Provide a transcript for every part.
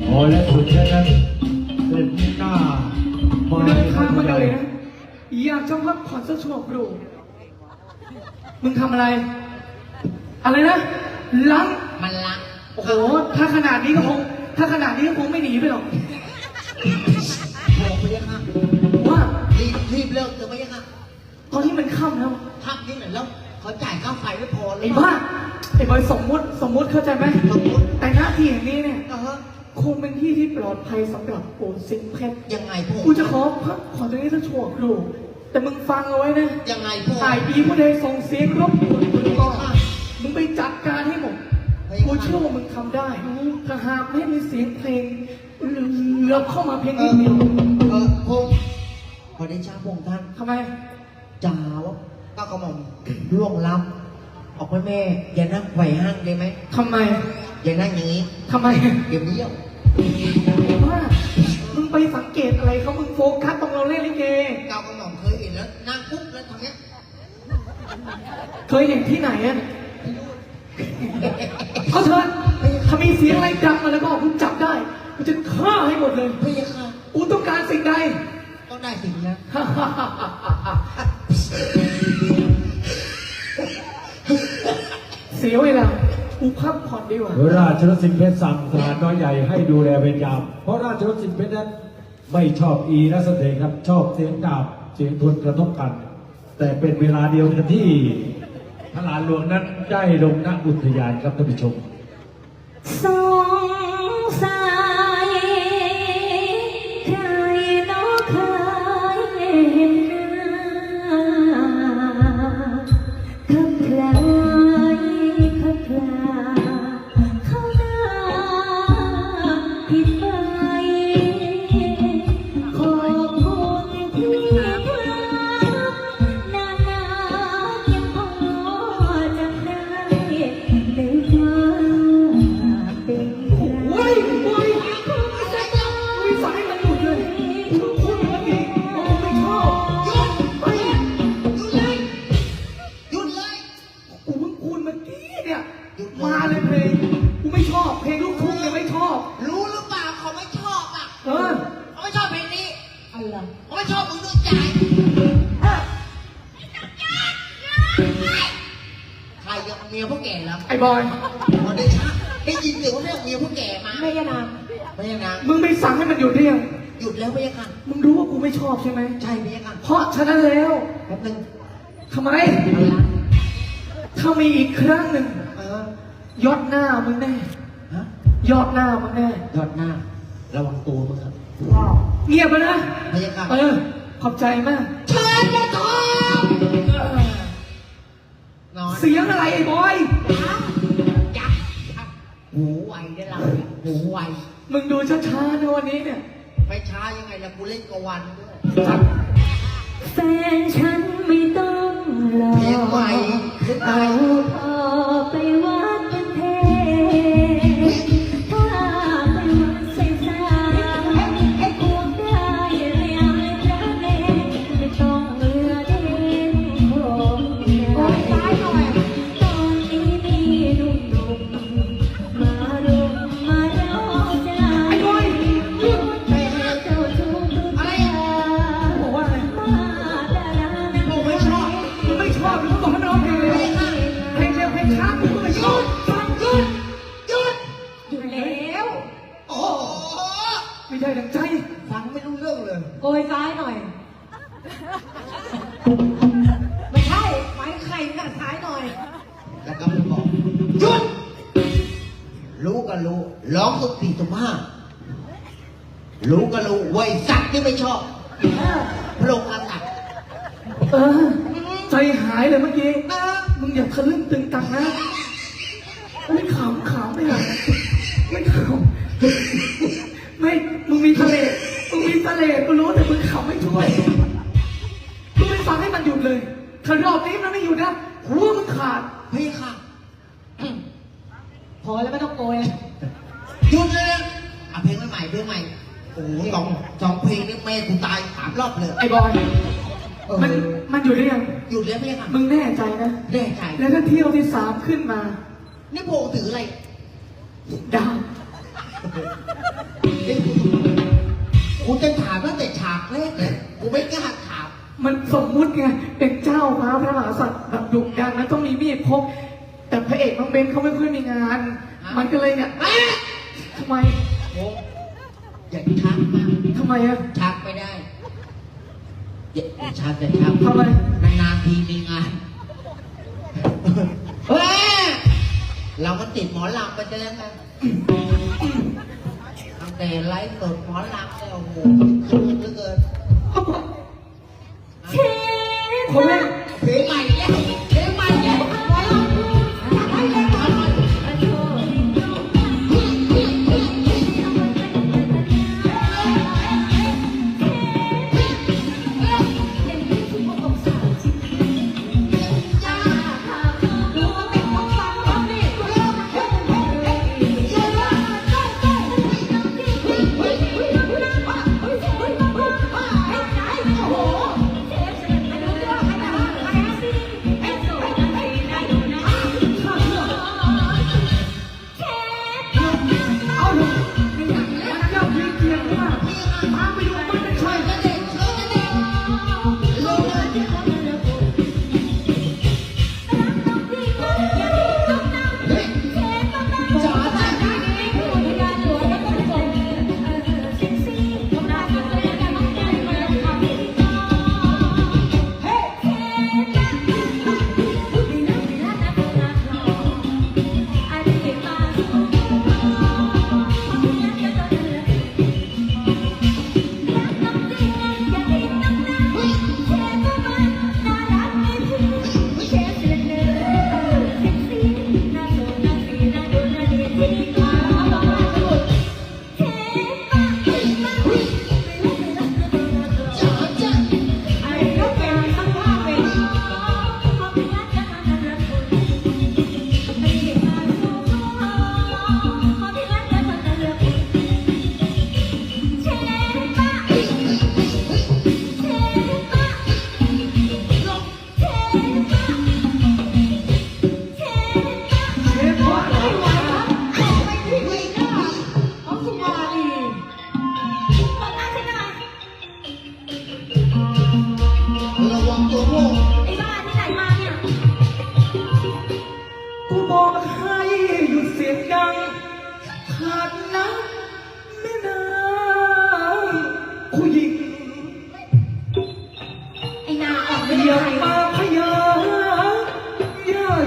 อ๋อและสุดท้ายนั้นเป็นหน้ามาเดินในทางมาใหเหญ่นื่อยนะอยากจะพักผ่อนสักชั่วครู่มึงทำอะไร อะไรนะล้างมันลักโอ้โหถ้าขนาดนี้ก็คงถ้าขนาดนี้ก็คงไม่หนีไปหรอกบอกไปยังค่ะว่ารีบรีบเลิกเถอะไปยังค่ะตอนนี้มันค่ำแล้วทับนี่เหมือนแล้วเขาจ่ายค่าไฟไม่พอเลยไอ้บ้าไอ้บอยสมมุติสมมุติเข้าใจไหมสมมติ ที่ที่ปลอดภัยสำหรับโอนสิงเพชรยังไงพวกกูจะขอพักผ่อนตรงนี้สักชั่วครู่แต่มึงฟังเอาไว้นะยังไงพวกถ่ายดีผู้ใดส่งเสียงรบกวนมึงก็มึงไปจัดการให้หมดกูเชื่อว่ามึงทำได้ถ้าหากไม่มีเสียงเพลงเหลือบเข้ามาเพียงเอนิอดเดียวเออพงขอได้ชาพงท่านทำไมจ้าวก้าวกระหม่อมล่วงล้ำออกไปแม่ อย่านั่งไหวห้างได้ไหมทำไมอย่านั่งอย่างนี้ทำไม เดี๋ยวเบี้ยว ว่ามึงไปสังเกตอะไรเขามึงโฟกัสตรงเราเล่นลิเกก้าวกระหม่อมเคยเห็นแล้วนั่งปุ๊บแล้วทำเนี้ยเคยเห็นที่ไหนอะเขาเถิดถ้ามีเสียงอะไรดังมาแล้วก็มึงจับได้กูจะฆ่าให้หมดเลยพี่ค่ะกูต้องการสิ่งใด ต้องได้สิ่งนั้นเสียเวลา กูพักผ่อนดีกว่าราชรถสิงเพชรสั่งทหารน้อยใหญ่ให้ดูแลเป็นยาม เพราะราชรถสิงเพชรนั้นไม่ชอบอีนักแสดงครับชอบเสียงดาบเสียงทวนกระทบกัน แต่เป็นเวลาเดียวกันที่ทหารหลวงนั้นได้ลงณอุทยานครับท่านผู้ชม แล้วไม่ยังกันมึงรู้ว่ากูไม่ชอบใช่ไหม ใช่ไม่ยังกันเพราะฉะนั้นแล้วแป๊บนึงทำไมถ้ามีอีกครั้งหนึ่งเออยอดหน้ามึงแน่ฮะยอดหน้ามึงแน่ยอดหน้า ระวังตัวมึงครับเงียบไปนะไม่ยังกันเออ ขอบใจมาก เชิญนะทองเออนอนเสียงอะไรไอ้บอย จับจับหูไวได้เราเนี่ยหูไวมึงดูช้าๆนะวันนี้เนี่ย ไม่ช้ายังไงล่ะกูเล่นกบวันด้วยแฟนฉันไม่ต้องหลอเพลงใหม่กเพลงใหม่เอาพอไปวัด ก็รู้ ร้องสุสี่สุห้ารู้ก็รู้ไวยสัตว์ที่ไม่ชอบพระองค์อาตักเออ ใจหายเลยเมื่อกี้นะมึงอย่าทะลึ่งตึงตังนะไม่ขำขำไม่หรอไม่ขำไม่ มึงมีทะเลมึงมีทะเลกูรู้แต่มึงขำไม่ช่วยมึงไม่ฟังให้มันหยุดเลยถ้ารอบนี้มันไม่หยุดนะหัวมึงขาดพี่ค่ะ พอแล้วไม่ต้องโกยหยุดเลยนะอะเพลงใหม่ๆเพลงใหม่โอ้โหสองสองเพลงนี่แม่กูตายสามรอบเลยไอ้บอยเออมันมันอยู่ได้ยังหยุดแล้วพี่ค่ะมึงแน่ใจนะ แน่ใจแล้วถ้าเที่ยวที่สามขึ้นมา นี่โพถืออะไรดาวโนี่กูกูจะถามตั้งแต่ฉากแรกเลยกูไม่กล้าถามมันสมมุติไงเป็นเจ้าฟ้าพระมหากษัตริย์แบบดุดันนะต้องมีมีดพก แต่พระเอกน้องเบนเขาไม่ค่อยมีงานมันก็เลยเนี่ยเอ๊ะทำไมโอ้อย่าชักมากทำไมอะ ชักไม่ได้อย่าอย่าชักอย่าชักทำไม นานๆทีมีงานเฮ้ยเราก็ติดหมอลำไปจะแล้วกันตั้งแต่ไลฟ์สดหมอลำเนี่ยโอ้โหสุดเหลือเกินเช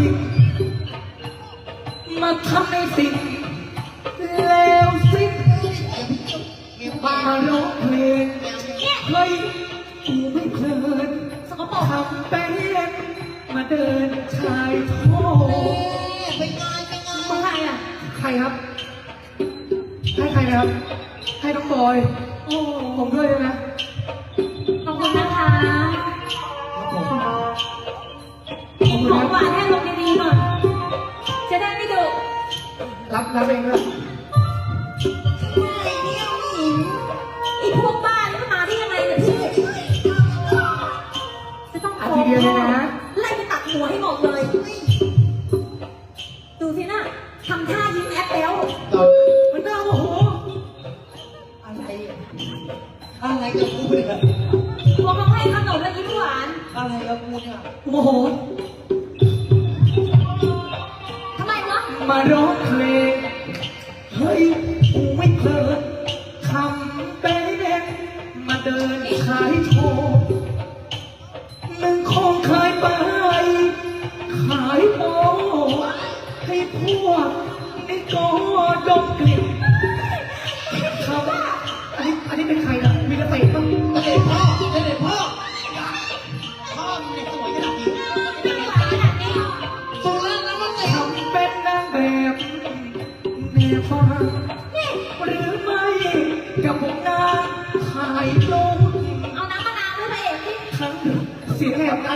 ญิง มาทำในสิ่งเลวสิ้นเงียบมาบ้าร้องเพลงเฮ้ยกูไม่เพลินสกปรกทำเป็นมาเดินชายโทเป็นไงเป็นไงของใครอะ ใครครับ ให้ใครนะครับ ให้น้องบอย โอ้ผมด้วยได้ รับรับเองนะไอ้พวกบ้านี่มันมาได้ยังไงเนี่ยพี่จะต้องอาทีเดียวเลยนะ ไล่ไปตัดหัวให้หมดเลย ดูสินะทำท่ายิ้มแอปแล้วตอนมันน่าโมโห อะไรอะอะไรกับกูเนี่ยพวกเขาให้ขนมแล้วยิ้มหวาน อะไรกับกูเนี่ยโมโหทำไมวะ มาร้องเพลง ยกูไม่เพลินทำเป็นมาเดินขายโชว์มึงคงเคยไป ขายโมให้พวกไอ้กอดมกลิ่น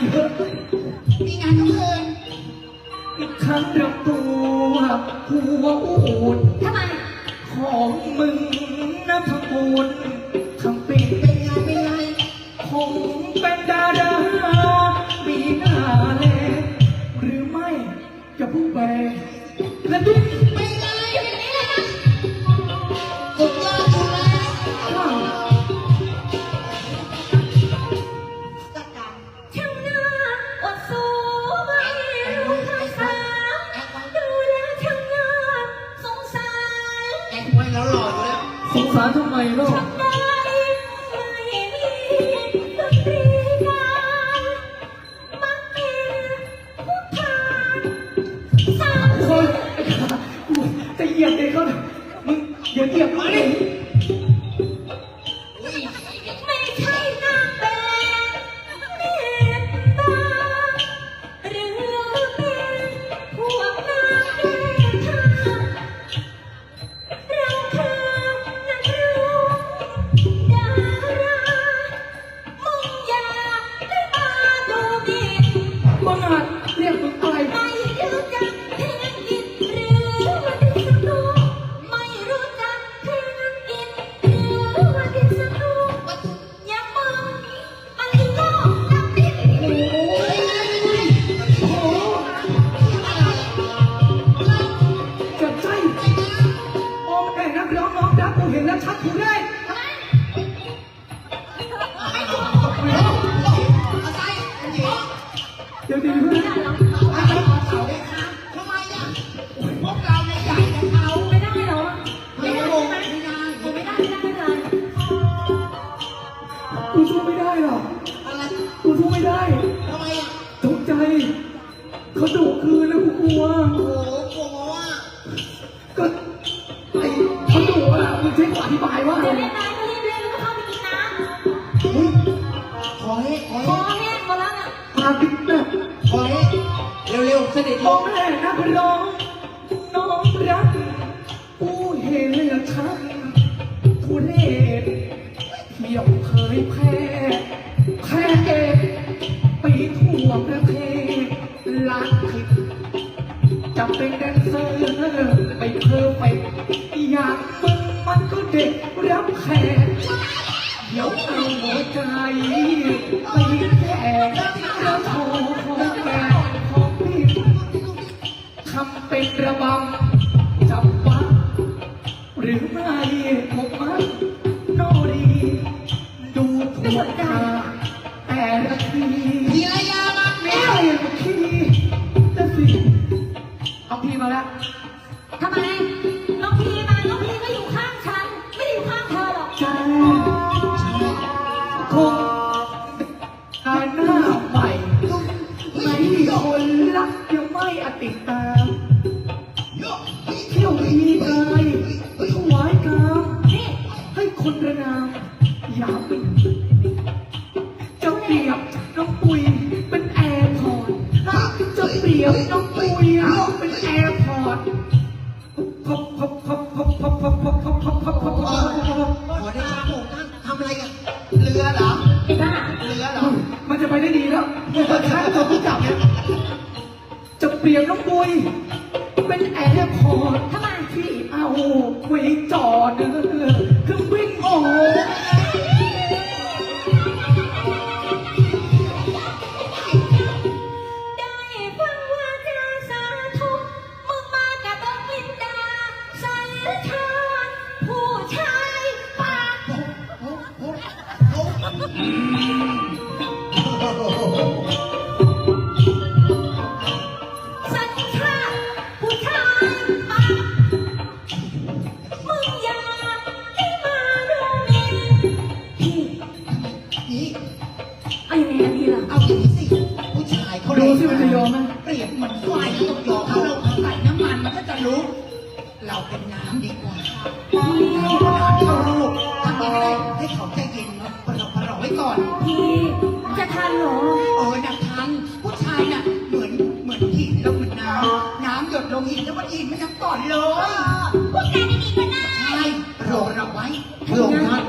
มีงานทุกคืนอีกครั้งเรื่องตัวหัวอูดทำไม ของมึงนะทั้งมูลทั้งปีเป็นไงเป็นไงคงเป็นดารามีหน้าแลหรือไม่จะผู้แบกและดิ้น แล้วหล่ออยู่แล้วสงสารทำไมลูกคนจะเหยียบเลยเขามึงอย่าเหยียบมาเลย ชักถูเลยเดี๋ยวเดี๋ยวเดี๋ยวกูสู้ไม่ได้หรอกกูสู้ไม่ได้ ทำไมอะ ทุกใจเขาดุคืนแล้วกูกลัว เร็วๆเสด็จลพ่องแม่นักร้องน้องรักผู้เห็นชัดทุเรศเที่ยวเคยแพ้แพ้เอกปีทั่วประเทศลักผิดจะเป็นแดนเซอร์ไปเพอร์เฟกต์อย่างมึงมันก็เด็กรับแขกเดี๋ยวเอาหัวใจไปแก่แล้วทรขอ เป็นระบำจับปักหรือไม่ผมมันโนรีดูถูกตาแคนระนามอย่าเป็นจะเปรียบน้องปุยเป็นแอร์พอร์ตจะเปรียบน้องปุยเป็นแอร์พอร์ตพับพับพับพับพับพับพับพับพับพับพับพับขอได้ช้าผมนั่งทำอะไรกันเรือเหรอไอ้บ้าเรือเหรอมันจะไปได้ดีแล้วมันแค่ตัวผู้จับเนี่ยจะเปรียบน้องปุย วิ่งจอดคือวิ่งโอ้ ดีกว่าน้ำก็น้ำเขาลูกทำยังไงให้เขาใจเย็นเนาะประหลอกประหลอกไว้ก่อน พี่จะทันเหรอ เออนักทันผู้ชายน่ะเหมือนเหมือนหินแล้วเหมือนน้ำน้ำหยดลงหินแล้วมันหินมันยังก่อนเลยพวกแกนี่ดีกันนะใช่โปรดเราไว้โปรดนะ